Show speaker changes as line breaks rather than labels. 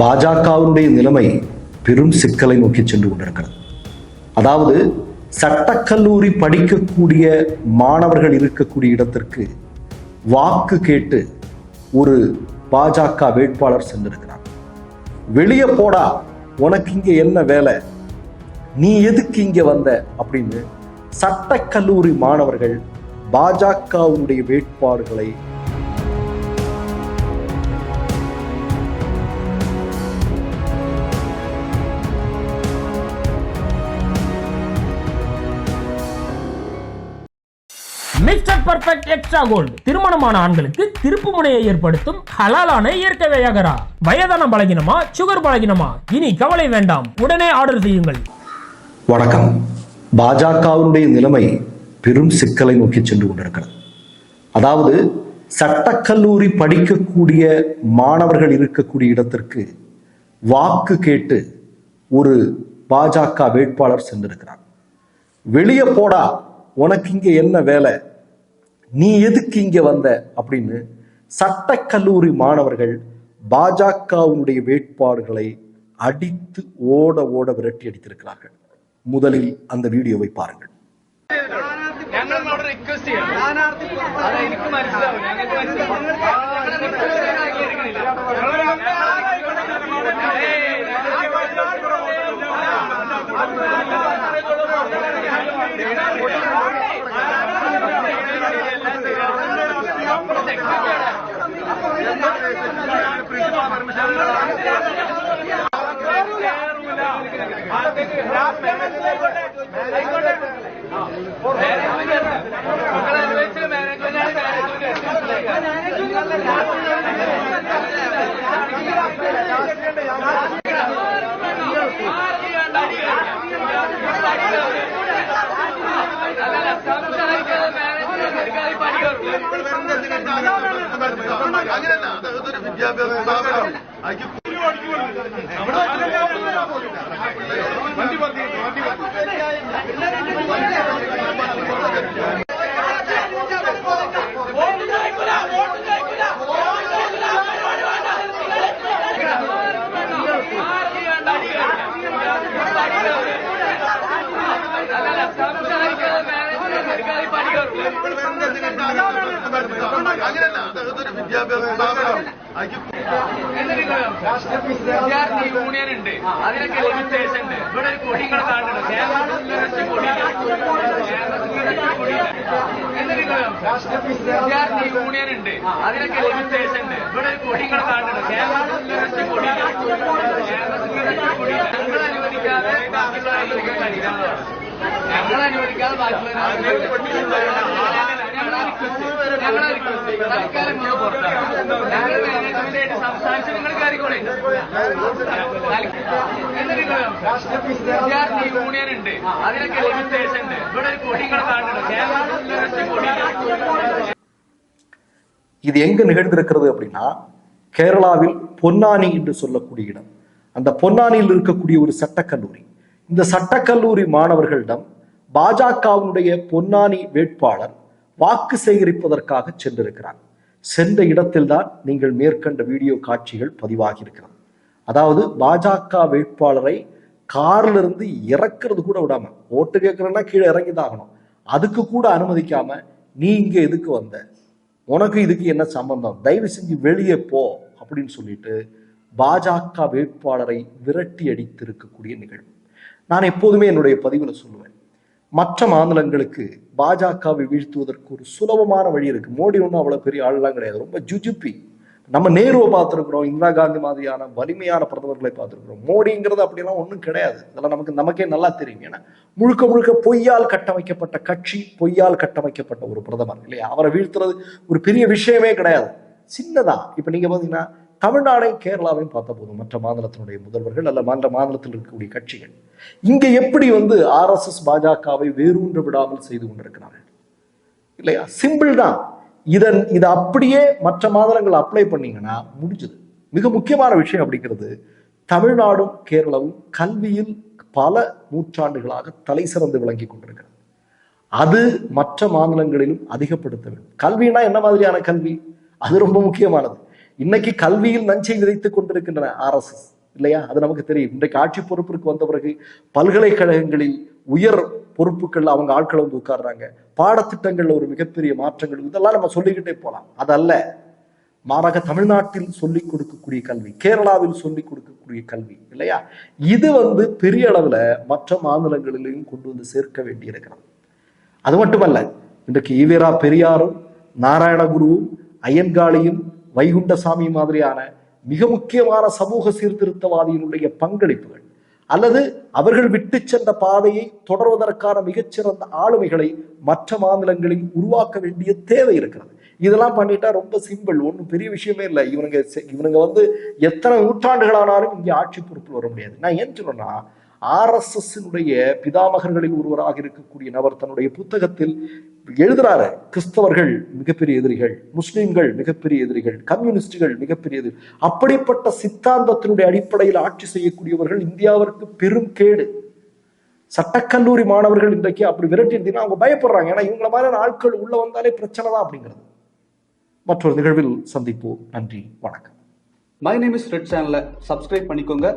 பாஜகவினுடைய நிலைமை பெரும் சிக்கலை நோக்கி சென்று கொண்டிருக்கிறது. அதாவது சட்டக்கல்லூரி படிக்கக்கூடிய மாணவர்கள் இருக்கக்கூடிய இடத்திற்கு வாக்கு கேட்டு ஒரு பாஜக வேட்பாளர் சென்றிருக்கிறார். வெளியே போடா உனக்கு இங்கே என்ன வேலை? நீ எதுக்கு இங்கே வந்த? அப்படின்னு சட்டக்கல்லூரி மாணவர்கள் பாஜகவினுடைய வேட்பாளர்களை
மிஸ்டர் பர்ஃபெக்ட் எக்ஸ்ட்ரா கோல்டு திருமணமான ஆண்களுக்கு திருப்பு முனையை ஏற்படுத்தும் ஹலாலான இயற்கை வியாகரா. வயதான பலகினமா சுகர் பலகினமா? இனி கவலை வேண்டாம். உடனே ஆர்டர் செய்யுங்கள்.
வணக்கம். பாஜகவினுடைய நிலைமை பெரும் சிக்கலை நோக்கி சென்று கொண்டிருக்கிறது. அதாவது சட்டக்கல்லூரி படிக்கக்கூடிய மாணவர்கள் இருக்கக்கூடிய இடத்திற்கு வாக்கு கேட்டு ஒரு பாஜக வேட்பாளர் சென்றிருக்கிறார். வெளியே போடா உனக்கு இங்கே என்ன வேலை? நீ எதுக்கு இங்க வந்த அப்படின்னு சட்டக்கல்லூரி மாணவர்கள் பாஜகவினுடைய வேட்பாளர்களை அடித்து ஓட ஓட விரட்டி அடித்திருக்கிறார்கள் முதலில் அந்த வீடியோவை பாருங்கள்
ഞങ്ങളോട്
അങ്ങനെയല്ല അതൊരു വിദ്യാഭ്യാസ സ്ഥാപനം അതിക്ക് അങ്ങനെയല്ല വിദ്യാഭ്യാസ സ്ഥാപനം അതിക്ക്
വിദ്യാർത്ഥി യൂണിയൻ ഉണ്ട്. അതിനൊക്കെ ലിമിറ്റേഷൻ ഉണ്ട്. ഇവിടെ ഒരു കൊടികൾ കാണുന്നുണ്ട്. കേരളത്തിൽ കൊടി വിദ്യാർത്ഥി യൂണിയൻ ഉണ്ട്. അതിനൊക്കെ ലിമിറ്റേഷൻ ഉണ്ട്. ഇവിടെ ഒരു കൊടികൾ കാണുന്നുണ്ട്. കേരളത്തിൽ കൊടി ഞങ്ങൾ അനുവദിക്കാതെ ബാക്കിയുള്ള അനുവദിക്കാൻ കഴിയില്ല ഞങ്ങൾ അനുവദിക്കാതെ ബാക്കിയുള്ള തൽക്കാലം നിങ്ങൾ പുറത്താണ് ഞങ്ങൾ മാനേജ്മെന്റായിട്ട് സംസാരിച്ച് നിങ്ങൾ കാര്യങ്ങളെ എന്ന് നിങ്ങൾ വിദ്യാർത്ഥി യൂണിയൻ ഉണ്ട് അതിനൊക്കെ ലിമിറ്റേഷൻ ഉണ്ട് ഇവിടെ ഒരു കൊടികൾ കാണുന്നുണ്ട് കേരളത്തിൽ കൊടി
இது எங்க நிகழ்ந்திருக்கிறது அப்படின்னா கேரளாவில் பொன்னானி என்று சொல்லக்கூடிய இடம் அந்த பொன்னானியில் இருக்கக்கூடிய ஒரு சட்டக்கல்லூரி இந்த சட்டக்கல்லூரி மாணவர்களிடம் பாஜகவினுடைய பொன்னானி வேட்பாளர் வாக்கு சேகரிப்பதற்காக சென்றிருக்கிறார். சென்ற இடத்தில்தான் நீங்கள் மேற்கண்ட வீடியோ காட்சிகள் பதிவாகி இருக்கிறது அதாவது பாஜக வேட்பாளரை கார்ல இருந்து இறக்குறது கூட விடாம ஓட்டு கேட்கறன்னா கீழே இறங்கிதாகணும். அதுக்கு கூட அனுமதிக்காம நீ இங்க எதுக்கு வந்த? உனக்கு இதுக்கு என்ன சம்பந்தம்? தயவு செஞ்சு வெளியே போ அப்படின்னு சொல்லிட்டு பாஜக வேட்பாளரை விரட்டி அடித்திருக்கக்கூடிய நிகழ்வு. நான் எப்போதுமே என்னுடைய பதிவில் சொல்லுவேன். மற்ற மாநிலங்களுக்கு பாஜகவை வீழ்த்துவதற்கு ஒரு சுலபமான வழி இருக்கு. மோடி ஒன்றும் அவ்வளவு பெரிய ஆள்லாம் கிடையாது. ரொம்ப ஜுஜுப்பி. நம்ம நேருவை பார்த்துருக்குறோம் இந்திரா காந்தி மாதிரியான வலிமையான பிரதமர்களை பார்த்துருக்குறோம். மோடிங்கிறது அப்படிலாம் ஒன்றும் கிடையாது. இதெல்லாம் நமக்கு நமக்கே நல்லா தெரியும். ஏன்னா முழுக்க முழுக்க பொய்யால் கட்டமைக்கப்பட்ட கட்சி பொய்யால் கட்டமைக்கப்பட்ட ஒரு பிரதமர் இல்லையா? அவரை வீழ்த்துறது ஒரு பெரிய விஷயமே கிடையாது. சின்னதா. இப்போ நீங்க பார்த்தீங்கன்னா தமிழ்நாடையும் கேரளாவையும் பார்த்த போதும். மற்ற மாநிலத்தினுடைய முதல்வர்கள் அல்ல மற்ற மாநிலத்தில் இருக்கக்கூடிய கட்சிகள். இங்கே எப்படி வந்து ஆர்எஸ்எஸ் பாஜகவை வேரூன்ற விடாமல் செய்து கொண்டிருக்கிறார்கள்? இல்லையா? சிம்பிள் தான். இதன் இதை அப்படியே மற்ற மாநிலங்கள் அப்ளை பண்ணீங்கன்னா முடிஞ்சது. மிக முக்கியமான விஷயம் அப்படிங்கிறது தமிழ்நாடும் கேரளாவும் கல்வியில் பல நூற்றாண்டுகளாக தலை சிறந்து விளங்கி கொண்டிருக்கிறது. அது மற்ற மாநிலங்களிலும் அதிகப்படுத்த வேண்டும். கல்வினா என்ன மாதிரியான கல்வி? அது ரொம்ப முக்கியமானது. இன்னைக்கு கல்வியில் நஞ்சை விதைத்துக் கொண்டிருக்கின்றன ஆர்எஸ்எஸ் இல்லையா? அது நமக்கு தெரியும். இன்றைக்கு ஆட்சி பொறுப்பிற்கு வந்த பிறகு பல்கலைக்கழகங்களில் உயர் பொறுப்புகள் அவங்க ஆட்களை வந்து உட்கார்றாங்க. பாடத்திட்டங்கள்ல ஒரு மிகப்பெரிய மாற்றங்கள். இதெல்லாம் நம்ம சொல்லிக்கிட்டே போலாம். அதல்ல மாறாக தமிழ்நாட்டில் சொல்லிக் கொடுக்கக்கூடிய கல்வி கேரளாவில் சொல்லிக் கொடுக்கக்கூடிய கல்வி இல்லையா? இது வந்து பெரிய அளவுல மற்ற மாநிலங்களிலையும் கொண்டு வந்து சேர்க்க வேண்டி இருக்கிறது அது மட்டுமல்ல இன்றைக்கு ஈவேரா பெரியாரும் நாராயணகுருவும் அய்யன்காளியும் வைகுண்டசாமி மாதிரியான மிக முக்கியமான சமூக சீர்திருத்தவாதியினுடைய பங்களிப்புகள் அல்லது அவர்கள் விட்டு சென்ற பாதையை தொடர்வதற்கான மிகச்சிறந்த ஆளுமைகளை மற்ற மாநிலங்களில் உருவாக்க வேண்டிய தேவை இருக்கிறது. இதெல்லாம் பண்ணிட்டா ரொம்ப சிம்பிள் ஒன்றும் பெரிய விஷயமே இல்லை. இவனுங்க செ- இவனுங்க வந்து எத்தனை நூற்றாண்டுகளானாலும் இங்கே ஆட்சி பொறுப்பில் வர முடியாது. நான் ஏன் சொல்றேன்னா ஆர்எஸ்எஸ்னுடைய பிதாமகர்களில் ஒருவராக இருக்கக்கூடிய நபர் தன்னுடைய புத்தகத்தில் எழுதுறாரு. கிறிஸ்தவர்கள் மிகப்பெரிய எதிரிகள் முஸ்லீம்கள் மிகப்பெரிய எதிரிகள் கம்யூனிஸ்டுகள் மிகப்பெரிய எதிரி அப்படிப்பட்ட சித்தாந்தத்தினுடைய அடிப்படையில் ஆட்சி செய்யக்கூடியவர்கள் இந்தியாவிற்கு பெரும் கேடு. சட்டக்கல்லூரி மாணவர்கள் இன்றைக்கு அப்படி விரட்டி இருந்தீங்கன்னா அவங்க பயப்படுறாங்க. ஏன்னா இவங்கள மாதிரியான ஆட்கள் உள்ள வந்தாலே பிரச்சனை தான் அப்படிங்கிறது. மற்றொரு நிகழ்வில் சந்திப்போம். நன்றி. வணக்கம்.
மை நேம் இஸ் ரெட் சேனலை சப்ஸ்கிரைப் பண்ணிக்கோங்க.